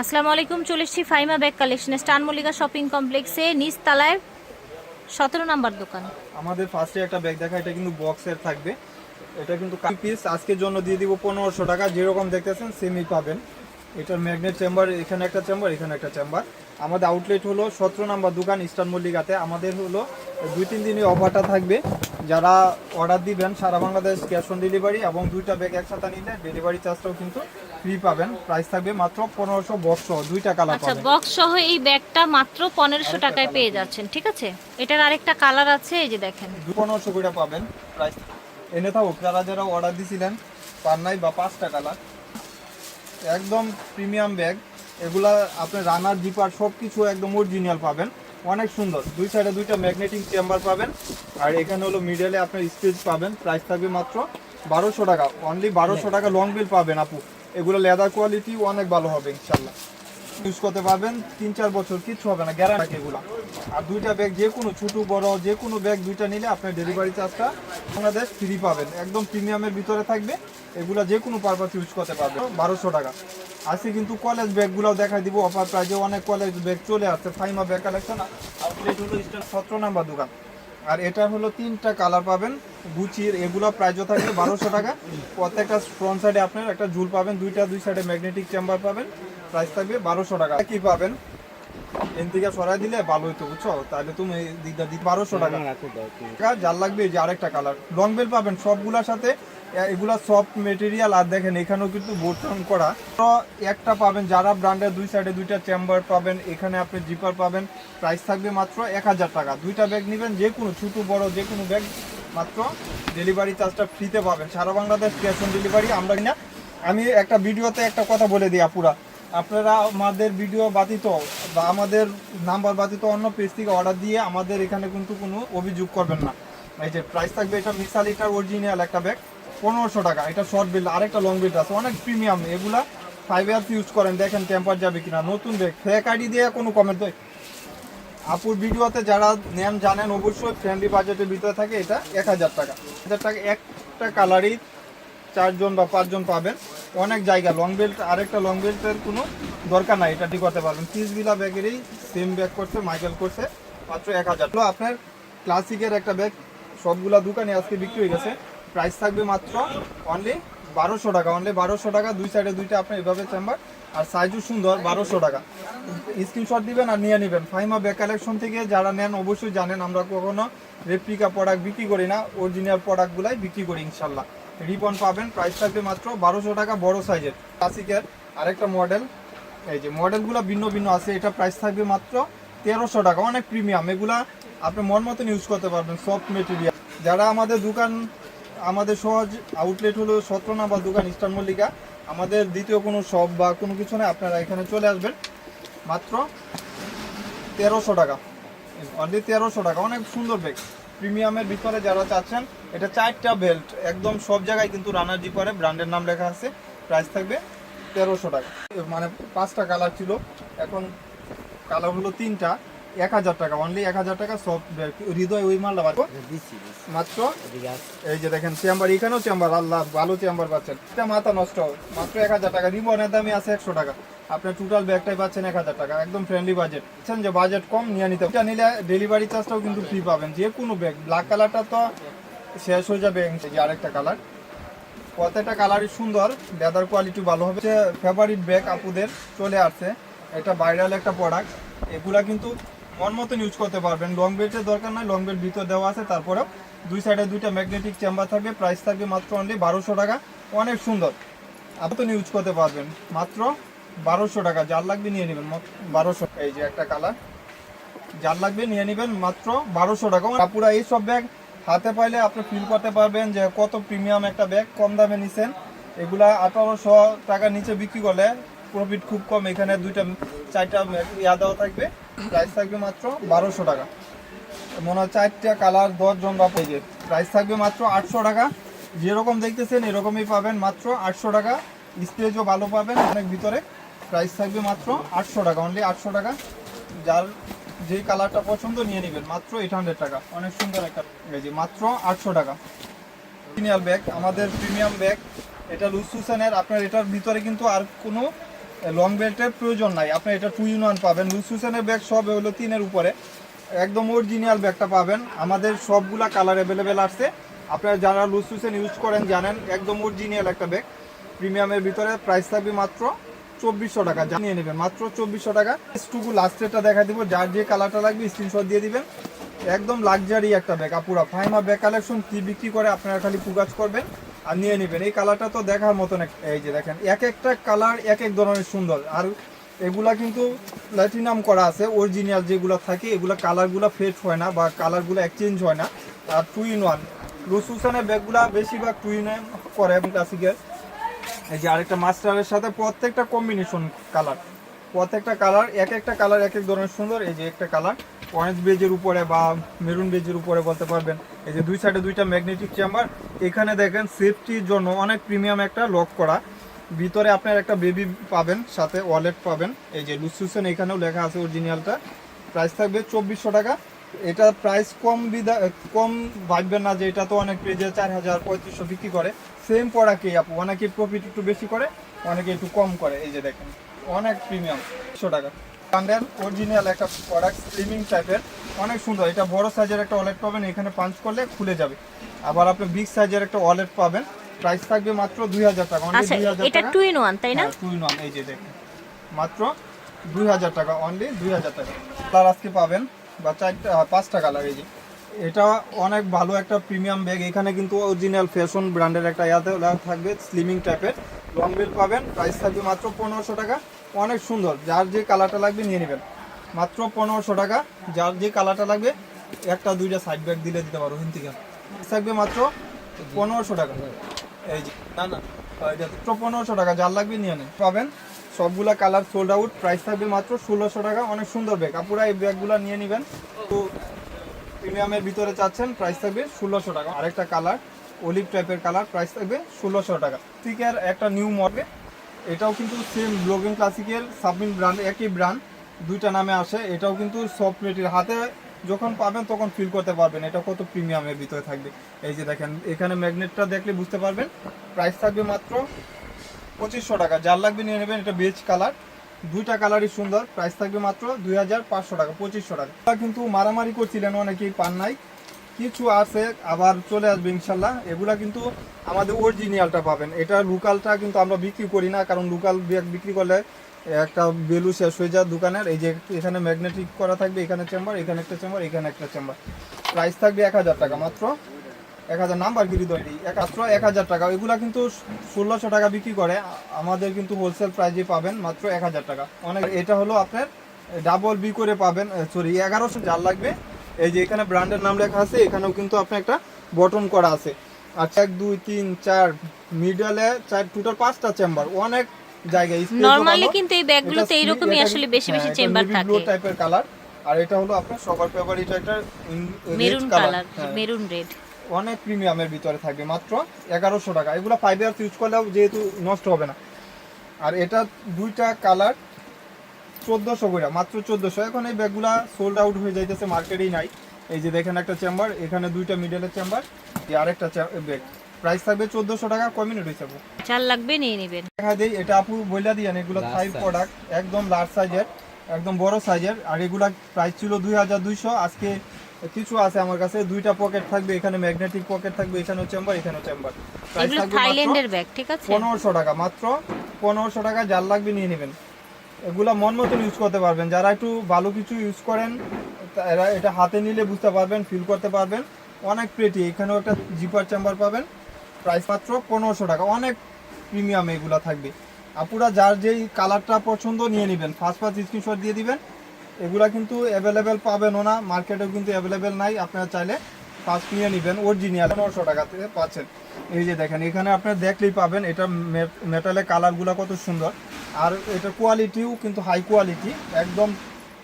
আসসালামু আলাইকুম, চলে এসেছি ফাইমা ব্যাগ কালেকশনে, স্টান মল্লিকা শপিং কমপ্লেক্সে নিচ তলায় সতেরো নাম্বার দোকান। আমাদের ফার্স্টে একটা ব্যাগ দেখা, এটা কিন্তু বক্সের থাকবে। এটা কিন্তু পিস আজকের জন্য দিয়ে দিব পনেরোশো টাকা, যেরকম দেখতেছেন সেমই পাবেন। এটার ম্যাগনেট চেম্বার এখানে একটা চেম্বার এখানে একটা চেম্বার আমাদের আউটলেট হলো সতেরো নাম্বার দোকান ইস্টার্ন মল্লিকাতে। আমাদের হলো দুই, তিন দিনই অফারটা থাকবে। যারা অর্ডার দিবেন, সারা বাংলাদেশ ক্যাশ অন ডেলিভারি এবং দুইটা ব্যাগ একসাথে নিলে ডেলিভারি চার্জটাও কিন্তু ফ্রি পাবেন। প্রাইস থাকবে মাত্র পনেরোশো বক্স দুইটা কালার আচ্ছা বক্স সহ এই ব্যাগটা মাত্র পনেরোশো টাকায় পেয়ে যাচ্ছেন ঠিক আছে? এটার আরেকটা কালার আছে এই যে দেখেন। পনেরোশো করে পাবেন প্রাইস এনে থাকুক যারা যারা অর্ডার দিছিলেন পার নাই বা পাঁচটা কালার একদম প্রিমিয়াম ব্যাগ এগুলা আপনি রানার জিপার সব কিছু একদম অরিজিনাল পাবেন। অনেক সুন্দর। দুই সাইডে দুইটা ম্যাগনেটিক চেম্বার পাবেন। আর এখানে হলো মিডলে আপনার স্টেজ পাবেন। প্রাইস থাকবে মাত্র বারোশো টাকা। অনলি বারোশো টাকা লং বিল পাবেন আপু। এগুলো লেদার কোয়ালিটি অনেক ভালো হবে ইনশাল্লাহ ইউজ করতে পারবেন, তিন চার বছর কিচ্ছু হবে না গ্যারান্টি এগুলো। আর দুইটা ব্যাগ যে কোনো ছোটো, বড়, যে কোনো ব্যাগ দুইটা নিলে আপনার ডেলিভারি চার্জটা বাংলাদেশ ফ্রি পাবেন। একদম প্রিমিয়ামের ভিতরে থাকবে, এগুলো যে কোনো পারপাস ইউজ করতে পারবেন। বারোশো টাকা। আজকে কিন্তু কলেজ ব্যাগগুলোও দেখাই দিব অফার প্রাইজে অনেক কলেজ ব্যাগ চলে আসছে, ফাইমা ব্যাগ কালেকশন সতেরো নাম্বার দোকান। আর এটা হলো তিনটা কালার পাবেন গুচির এগুলো প্রাইজও থাকবে বারোশো টাকা। প্রত্যেকটা ফ্রন্ট সাইডে আপনার একটা ঝুল পাবেন দুইটা দুই সাইডে ম্যাগনেটিক চেম্বার পাবেন। প্রাইস থাকবে বারোশো টাকা। কি পাবেন? এন থেকে সরাই দিলে ভালো হতো বুঝছ? তাহলে তুমি দিকটা দিতে বারোশো টাকা। টাকা যার লাগবে এই যে আরেকটা কালার লং বেল পাবেন সবগুলোর সাথে এগুলা সফট মেটেরিয়াল আর দেখেন এখানেও কিন্তু বোটাম করা। একটা পাবেন যারা ব্র্যান্ডের দুই সাইডে দুইটা চেম্বার পাবেন এখানে আপনি জিপার পাবেন। প্রাইস থাকবে মাত্র এক হাজার টাকা। দুইটা ব্যাগ নেবেন যে কোনো ছোটো বড় যে কোনো ব্যাগ মাত্র ডেলিভারি চার্জটা ফ্রিতে পাবেন সারা বাংলাদেশ ক্যাশ অন ডেলিভারি আমরা না আমি একটা ভিডিওতে একটা কথা বলে দিই আপুরা। আপনারা আমাদের ভিডিও বাতিত বা আমাদের নাম্বার বাতিত অন্য পেজ থেকে অর্ডার দিয়ে আমাদের এখানে কিন্তু কোনো অভিযোগ করবেন না। এই যে প্রাইস থাকবে এটা মিসাল এটার অরিজিনাল একটা ব্যাগ পনেরোশো টাকা। এটা শর্ট বিল আরেকটা লং বিল আছে, অনেক প্রিমিয়াম এগুলা ফাইভ ইয়ার্স ইউজ করেন, দেখেন টেম্পার যাবে কিনা। নতুন ব্যাগ ফেক আইডি দিয়ে কোনো কমেন্ট আপুর ভিডিওতে যারা নেন জানেন, অবশ্যই ফ্রেন্ডলি বাজেটের ভিতরে থাকে এটা এক হাজার টাকা। হাজার টাকা, একটা কালারই চারজন বা পাঁচজন পাবেন। অনেক জায়গা লং বেল্ট আরেকটা লং বেল্টের কোনো দরকার নাই, এটা ঠিক করতে পারবেন। তিরিশ বিলা ব্যাগেরই সেম ব্যাগ করছে মাইকেল করছে, মাত্র এক হাজার। তো আপনার ক্লাসিকের একটা ব্যাগ সবগুলা দোকানে আজকে বিক্রি হয়ে গেছে। প্রাইস থাকবে মাত্র অনলি বারোশো টাকা। অনলি বারোশো টাকা, দুই সাইডে দুইটা আপনার এভাবে চেম্বার আর সাইজও সুন্দর, বারোশো টাকা। স্ক্রিনশট দিবেন আর নিয়ে নেবেন। ফাইমা ব্যাগ কালেকশন থেকে যারা নেন, অবশ্যই জানেন, আমরা কখনো রেপ্লিকা প্রোডাক্ট বিক্রি করি না। অরিজিনাল প্রোডাক্টগুলাই বিক্রি করি, ইনশাল্লাহ। রিবন পাবেন প্রাইস থাকবে মাত্র বারোশো টাকা, বড় সাইজের ক্লাসিকের আরেকটা মডেল এই যে মডেলগুলো ভিন্ন ভিন্ন আছে, এটা প্রাইস থাকবে মাত্র তেরোশো টাকা, অনেক প্রিমিয়াম এগুলা আপনি মন মতন ইউজ করতে পারবেন সফট মেটেরিয়াল যারা আমাদের দোকান, আমাদের সহজ আউটলেট হলো সতেরো নাম্বার দোকান, ইস্টার্ন মল্লিকা। আমাদের দ্বিতীয় কোনো শপ বা কোনো কিছু নেই, আপনারা এখানে চলে আসবেন। মাত্র তেরোশো টাকা। অনলি তেরোশো টাকা। অনেক সুন্দর ব্যাগ প্রিমিয়ামের ভিতরে যারা চাচ্ছেন, এটা চারটা বেল্ট একদম সব জায়গায় কিন্তু রানার জি পরে ব্র্যান্ডের নাম লেখা আছে। প্রাইস থাকবে তেরোশো টাকা। মানে পাঁচটা কালার ছিল। এখন কালার হলো তিনটা। এক হাজার টাকা অনলি এক হাজার টাকা সব হৃদয় ওই মালটা পারব মাত্র? এই যে দেখেন চেম্বার এখানেও চেম্বার আল্লাহ ভালো চেম্বার পাচ্ছেন। এটা মাথা নষ্ট মাত্র এক হাজার টাকা। রিবনের দামই আছে একশো টাকা। আপনার টোটাল ব্যাগটাই পাচ্ছেন এক হাজার টাকা একদম ফ্রেন্ডলি বাজেট বুঝছেন যে বাজেট কম নিয়ে নিতে এটা নিলে ডেলিভারি চার্জটাও কিন্তু ফ্রি পাবেন। যে কোনো ব্যাগ ব্ল্যাক কালারটা তো শেষ হয়ে যাবে। যে আরেকটা কালার প্রত্যেকটা কালারই সুন্দর লেদার কোয়ালিটি ভালো হবে। ফেভারিট ব্যাগ আপুদের চলে আসছে। এটা ভাইরাল একটা প্রোডাক্ট এগুলা কিন্তু মন মতন ইউজ করতে পারবেন। লং বেল্টের দরকার নাই লং বেল্ট ভিতর দেওয়া আছে, তারপরেও দুই সাইডে দুইটা ম্যাগনেটিক চেম্বার থাকবে প্রাইস থাকবে মাত্র অনলি বারোশো টাকা। অনেক সুন্দর। আপনি ইউজ করতে পারবেন। মাত্র বারোশো টাকা। যার লাগবে নিয়ে নেবেন। বারোশো। এই যে একটা কালার যার লাগবে নিয়ে নেবেন মাত্র বারোশো টাকা। পুরো এই সব ব্যাগ হাতে পাইলে আপনি ফিল করতে পারবেন যে কত প্রিমিয়াম একটা ব্যাগ কম দামে নিছেন। এগুলা আঠারোশো টাকার নিচে বিক্রি করলে প্রফিট খুব কম। এখানে দুইটা, চারটা ইয়া দেওয়া থাকবে। প্রাইস থাকবে মাত্র বারোশো টাকা। মনে হয় চারটা কালার দশ জন বা পেজে প্রাইস থাকবে মাত্র আটশো টাকা। যেরকম দেখতেছেন, এরকমই পাবেন মাত্র আটশো টাকা। স্পেসও ভালো পাবেন, অনেক ভিতরে। প্রাইস থাকবে মাত্র আটশো টাকা অনলি আটশো টাকা। যার যে কালারটা পছন্দ নিয়ে নেবেন, মাত্র এইট হান্ড্রেড টাকা। অনেক সুন্দর একটা এই মাত্র আটশো টাকা। প্রিমিয়াম ব্যাগ আমাদের প্রিমিয়াম ব্যাগ এটা লুসুসানের আপনার এটার ভিতরে কিন্তু আর কোনো লং বেল্টের প্রয়োজন নাই। আপনি এটা টু ইন ওয়ান পাবেন। লুসুসেনের ব্যাগ সব হলো তিনের উপরে। একদম অরিজিনাল ব্যাগটা পাবেন। আমাদের সবগুলা কালার অ্যাভেলেবেল আসছে আপনারা যারা লুসুসেন ইউজ করেন, জানেন, একদম অরিজিনাল একটা ব্যাগ প্রিমিয়ামের ভিতরে প্রাইস থাকবে মাত্র চব্বিশশো টাকা। জানিয়ে নেবেন, মাত্র চব্বিশশো টাকা। টুকু লাস্টেরটা দেখা দিব। যার যে কালারটা লাগবে স্ক্রিনশট দিয়ে দিবেন। একদম লাক্সারি একটা ব্যাগ আপুরা ফাইমা ব্যাগ কালেকশন কি বিক্রি করে, আপনারা খালি পুগাজ করবেন। আর নিয়ে নেবেন। এই কালারটা তো দেখার মতন এই যে দেখেন, এক একটা কালার এক এক ধরনের সুন্দর। আর এগুলা কিন্তু প্ল্যাটিনাম করা আছে অরিজিনাল যেগুলো থাকে, এগুলো কালারগুলো ফেড হয় না বা কালারগুলো এক্সচেঞ্জ হয় না। আর টু ইন ওয়ান রুসুসানের ব্যাগগুলা বেশিরভাগ টু ইন করে এবং ক্লাসিকের এই যে আরেকটা মাস্টারের সাথে প্রত্যেকটা কম্বিনেশন কালার। প্রত্যেকটা কালার, এক একটা কালার এক এক ধরনের সুন্দর। এই যে একটা কালার। অরেঞ্জ বেজের উপরে বা মেরুন বেজের উপরে বলতে পারবেন। এই যে দুই সাইডে দুইটা ম্যাগনেটিক চেম্বার এখানে দেখেন সেফটির জন্য অনেক প্রিমিয়াম একটা লক করা। ভিতরে আপনার একটা বেবি পাবেন, সাথে ওয়ালেট পাবেন। এই যে লুসুসেন এখানেও লেখা আছে অরিজিনালটা প্রাইস থাকবে চব্বিশশো টাকা। এটা প্রাইস কম বিদা কম ভাববেন না যে এটা তো অনেক পেজে চার হাজার, পঁয়ত্রিশশো বিক্রি করে। সেম প্রোডাক্টই আপু। অনেকে প্রফিট একটু বেশি করে অনেকে একটু কম করে। এই যে দেখেন, অনেক প্রিমিয়াম একশো টাকা। ব্র্যান্ডের অরিজিনাল একটা প্রোডাক্ট স্লিমিং টাইপের অনেক সুন্দর। এটা বড় সাইজের একটা ওয়ালেট পাবেন এখানে পাঞ্চ করলে খুলে যাবে। আবার আপনি বিগ সাইজের একটা ওয়ালেট পাবেন। প্রাইস থাকবে মাত্র দুই হাজার টাকা অনলি আচ্ছা এটা টাকা। টু ইন ওয়ান তাই না? টু ইন ওয়ান এই যে দেখুন। মাত্র দুই হাজার টাকা অনলি দুই হাজার টাকা। তার আজকে পাবেন বা চারটা পাঁচটা টাকা এই যে। এটা অনেক ভালো একটা প্রিমিয়াম ব্যাগ। এখানে কিন্তু অরিজিনাল ফ্যাশন ব্র্যান্ডের একটা ইয়াতে থাকবে স্লিমিং টাইপের লং বেল পাবেন প্রাইস থাকবে মাত্র পনেরোশো টাকা। অনেক সুন্দর, যার যে কালারটা লাগবে নিয়ে নেবেন। মাত্র পনেরোশো টাকা, যার যে কালারটা লাগবে, একটা দুইটা সাইড ব্যাগ দিলে দিতে পারো হিন থেকে। থাকবে মাত্র পনেরোশো টাকা। এই যে, না না মাত্র পনেরোশো টাকা, যার লাগবে নিয়ে নেন। পাবেন, সবগুলা কালার সোল্ড আউট প্রাইস থাকবে মাত্র ষোলোশো টাকা, অনেক সুন্দর ব্যাগ আপুরা এই ব্যাগগুলো নিয়ে নেবেন। তো প্রিমিয়ামের ভিতরে চাচ্ছেন প্রাইস থাকবে ষোলোশো টাকা। আরেকটা কালার অলিভ টাইপের কালার প্রাইস থাকবে ষোলোশো টাকা। ঠিক আর একটা নিউ মডেল এটাও কিন্তু সেম ব্লগিং ক্লাসিকের সাবমিন ব্র্যান্ড একই ব্র্যান্ড দুইটা নামে আসে। এটাও কিন্তু সফট প্লেটের হাতে যখন পাবেন তখন ফিল করতে পারবেন এটা কত প্রিমিয়ামের ভিতরে থাকবে। এই যে দেখেন, এখানে ম্যাগনেটটা দেখলে বুঝতে পারবেন প্রাইস থাকবে মাত্র পঁচিশশো টাকা। যার লাগবে নিয়ে নেবেন এটা বেজ কালার দুইটা কালারই সুন্দর। প্রাইস থাকবে মাত্র দুই হাজার পাঁচশো টাকা, পঁচিশশো টাকা। কিন্তু মারামারি করছিলেন, অনেকেই পান নাই। কিছু আছে, আবার চলে আসবে ইনশাল্লাহ। এগুলা কিন্তু আমাদের অরিজিনালটা পাবেন। এটা লোকালটা কিন্তু আমরা বিক্রি করি না, কারণ লোকাল বিক্রি করলে একটা বেলু শেষ হয়ে যায় দোকানের। এই যে এখানে ম্যাগনেটিক করা থাকবে, এখানে চেম্বার এখানে একটা চেম্বার এখানে একটা চেম্বার প্রাইস থাকবে এক হাজার টাকা মাত্র। এক হাজার নাম্বার গিরি তৈরি এক মাত্র এক হাজার টাকা। এগুলা কিন্তু ষোলোশো টাকা বিক্রি করে। আমাদের কিন্তু হোলসেল প্রাইজে পাবেন মাত্র এক হাজার টাকা। অনেক এটা হলো আপনার ডাবল বি করে পাবেন সরি এগারোশো যার লাগবে। এই যে এখানে ব্র্যান্ডের নাম লেখা আছে এখানেও কিন্তু আপনার একটা বটন করা আছে। আচ্ছা এক দুই তিন চার মিডলে চার টোটাল পাঁচটা চেম্বার অনেক জায়গায় নরমালি কিন্তু এই ব্যাগগুলোতে এইরকমই আসলে বেশি বেশি হ্যাঁ, চেম্বার থাকে। blue টাইপের কালার আর এটা হলো আপনার সবার এটা একটা মেরুন কালার মেরুন রেড অনেক প্রিমিয়ামের ভিতরে থাকবে মাত্র এগারোশো টাকা। এগুলো ফাইভ ইয়ার্স ইউজ করলেও যেহেতু নষ্ট হবে না। আর এটা দুইটা কালার চোদ্দোশো করে মাত্র চোদ্দোশো। এখন এই ব্যাগগুলা সোল্ড আউট হয়ে যাইতেছে মার্কেটেই নাই। এই যে দেখেন একটা চেম্বার এখানে দুইটা মিডলের চেম্বার আরেকটা ব্যাগ প্রাইস থাকবে চোদ্দোশো টাকা মিনিট হয়েছে আপু? লাগবে নিয়ে নেবেন। দেখা দেই এটা আপু বইলা দিয়েন এগুলো ফাইভ প্রোডাক্ট একদম লার্জ সাইজের একদম বড় সাইজের আর এগুলা প্রাইস ছিল দুই হাজার দুইশো আজকে কিছু আছে আমার কাছে দুইটা পকেট থাকবে এখানে ম্যাগনেটিক পকেট থাকবে এখানেও চেম্বার এখানেও চেম্বার প্রাইস থাকবে থাইল্যান্ডের ব্যাগ ঠিক আছে? পনেরোশো টাকা মাত্র পনেরোশো টাকা যার লাগবে নিয়ে নেবেন। এগুলা মন মতন ইউজ করতে পারবেন। যারা একটু ভালো কিছু ইউজ করেন এরা এটা হাতে নিলে বুঝতে পারবেন ফিল করতে পারবেন। অনেক প্রেটি এখানেও একটা জিপার চেম্বার পাবেন। প্রাইস মাত্র পনেরোশো টাকা। অনেক প্রিমিয়াম এগুলা থাকবে। আপুরা যার যেই কালারটা পছন্দ নিয়ে নেবেন। ফার্স্ট ফার্স্ট স্ক্রিনশট দিয়ে দিবেন। এগুলা কিন্তু অ্যাভেলেবেল পাবেনও না মার্কেটেও কিন্তু অ্যাভেলেবেল নাই, আপনারা চাইলে পাঁচ নিয়ে নেবেন অরিজিনাল পনেরোশো টাকা থেকে পাচ্ছেন। এই যে দেখেন, এখানে আপনারা দেখলেই পাবেন, এটা মেটালের কালারগুলো কত সুন্দর। আর এটা কোয়ালিটিও কিন্তু হাই কোয়ালিটি একদম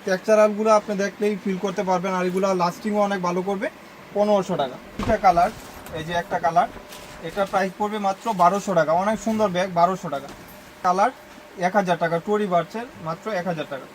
টেক্সচারালগুলো আপনি দেখলেই ফিল করতে পারবেন, আর এগুলো লাস্টিংও অনেক ভালো করবে, পনেরোশো টাকা। দুটা কালার এই যে একটা কালার এটা প্রাইস পড়বে মাত্র বারোশো টাকা, অনেক সুন্দর ব্যাগ বারোশো টাকা। কালার এক হাজার টাকা টোরি বাড়ছে মাত্র এক হাজার টাকা।